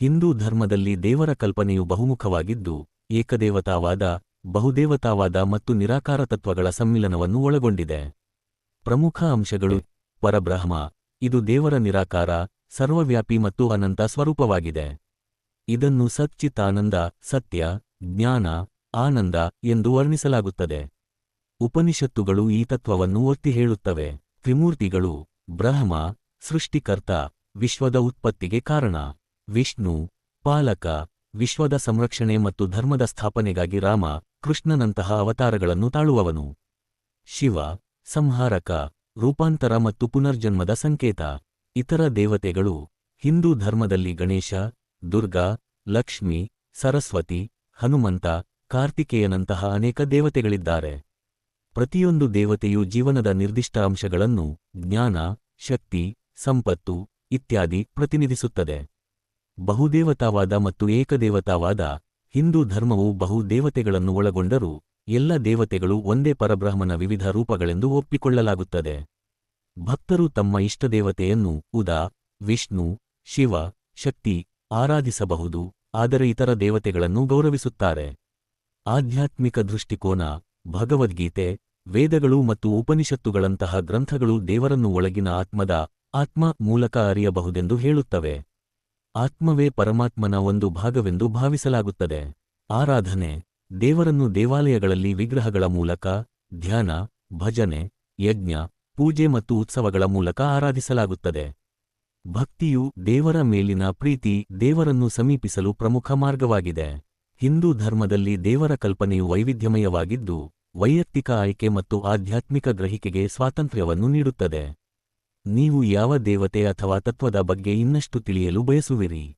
ಹಿಂದೂ ಧರ್ಮದಲ್ಲಿ ದೇವರ ಕಲ್ಪನೆಯು ಬಹುಮುಖವಾಗಿದ್ದು, ಏಕದೇವತಾವಾದ, ಬಹುದೇವತಾವಾದ ಮತ್ತು ನಿರಾಕಾರ ತತ್ವಗಳ ಸಮ್ಮಿಲನವನ್ನು ಒಳಗೊಂಡಿದೆ. ಪ್ರಮುಖ ಅಂಶಗಳು. ಪರಬ್ರಹ್ಮ, ಇದು ದೇವರ ನಿರಾಕಾರ, ಸರ್ವವ್ಯಾಪಿ ಮತ್ತು ಅನಂತ ಸ್ವರೂಪವಾಗಿದೆ. ಇದನ್ನು ಸಚ್ಚಿತ್ತಾನಂದ ಸತ್ಯ, ಜ್ಞಾನ, ಆನಂದ ಎಂದು ವರ್ಣಿಸಲಾಗುತ್ತದೆ. ಉಪನಿಷತ್ತುಗಳು ಈ ತತ್ವವನ್ನು ಒತ್ತಿ ಹೇಳುತ್ತವೆ. ತ್ರಿಮೂರ್ತಿಗಳು, ಬ್ರಹ್ಮ, ಸೃಷ್ಟಿಕರ್ತ, ವಿಶ್ವದ ಉತ್ಪತ್ತಿಗೆ ಕಾರಣ. ವಿಷ್ಣು, ಪಾಲಕ, ವಿಶ್ವದ ಸಂರಕ್ಷಣೆ ಮತ್ತು ಧರ್ಮದ ಸ್ಥಾಪನೆಗಾಗಿ ರಾಮ ಕೃಷ್ಣನಂತಹ ಅವತಾರಗಳನ್ನು ತಾಳುವವನು. ಶಿವ, ಸಂಹಾರಕ, ರೂಪಾಂತರ ಮತ್ತು ಪುನರ್ಜನ್ಮದ ಸಂಕೇತ. ಇತರ ದೇವತೆಗಳು ಹಿಂದೂ ಧರ್ಮದಲ್ಲಿ ಗಣೇಶ, ದುರ್ಗಾ, ಲಕ್ಷ್ಮಿ, ಸರಸ್ವತಿ, ಹನುಮಂತ, ಕಾರ್ತಿಕೇಯನಂತಹ ಅನೇಕ ದೇವತೆಗಳಿದ್ದಾರೆ. ಪ್ರತಿಯೊಂದು ದೇವತೆಯು ಜೀವನದ ನಿರ್ದಿಷ್ಟ ಅಂಶಗಳನ್ನು ಜ್ಞಾನ, ಶಕ್ತಿ, ಸಂಪತ್ತು ಇತ್ಯಾದಿ ಪ್ರತಿನಿಧಿಸುತ್ತದೆ. ಬಹುದೇವತಾವಾದ ಮತ್ತು ಏಕದೇವತಾವಾದ ಹಿಂದೂ ಧರ್ಮವು ಬಹು ದೇವತೆಗಳನ್ನು ಒಳಗೊಂಡರೂ ಎಲ್ಲ ದೇವತೆಗಳು ಒಂದೇ ಪರಬ್ರಹ್ಮನ ವಿವಿಧ ರೂಪಗಳೆಂದು ಒಪ್ಪಿಕೊಳ್ಳಲಾಗುತ್ತದೆ. ಭಕ್ತರು ತಮ್ಮ ಇಷ್ಟದೇವತೆಯನ್ನು ಉದಾ, ವಿಷ್ಣು, ಶಿವ, ಶಕ್ತಿ ಆರಾಧಿಸಬಹುದು, ಆದರೆ ಇತರ ದೇವತೆಗಳನ್ನು ಗೌರವಿಸುತ್ತಾರೆ. ಆಧ್ಯಾತ್ಮಿಕ ದೃಷ್ಟಿಕೋನ, ಭಗವದ್ಗೀತೆ, ವೇದಗಳು ಮತ್ತು ಉಪನಿಷತ್ತುಗಳಂತಹ ಗ್ರಂಥಗಳು ದೇವರನ್ನು ಒಳಗಿನ ಆತ್ಮದ ಆತ್ಮ ಮೂಲಕ ಅರಿಯಬಹುದೆಂದು ಹೇಳುತ್ತವೆ. ಆತ್ಮವೇ ಪರಮಾತ್ಮನ ಒಂದು ಭಾಗವೆಂದು ಭಾವಿಸಲಾಗುತ್ತದೆ. ಆರಾಧನೆ, ದೇವರನ್ನು ದೇವಾಲಯಗಳಲ್ಲಿ ವಿಗ್ರಹಗಳ ಮೂಲಕ, ಧ್ಯಾನ, ಭಜನೆ, ಯಜ್ಞ, ಪೂಜೆ ಮತ್ತು ಉತ್ಸವಗಳ ಮೂಲಕ ಆರಾಧಿಸಲಾಗುತ್ತದೆ. ಭಕ್ತಿಯು ದೇವರ ಮೇಲಿನ ಪ್ರೀತಿ, ದೇವರನ್ನು ಸಮೀಪಿಸಲು ಪ್ರಮುಖ ಮಾರ್ಗವಾಗಿದೆ. ಹಿಂದೂ ಧರ್ಮದಲ್ಲಿ ದೇವರ ಕಲ್ಪನೆಯು ವೈವಿಧ್ಯಮಯವಾಗಿದ್ದು, ವೈಯಕ್ತಿಕ ಆಯ್ಕೆ ಮತ್ತು ಆಧ್ಯಾತ್ಮಿಕ ಗ್ರಹಿಕೆಗೆ ಸ್ವಾತಂತ್ರ್ಯವನ್ನು ನೀಡುತ್ತದೆ. ನೀವು ಯಾವ ದೇವತೆ ಅಥವಾ ತತ್ವದ ಬಗ್ಗೆ ಇನ್ನಷ್ಟು ತಿಳಿಯಲು ಬಯಸುವಿರಿ.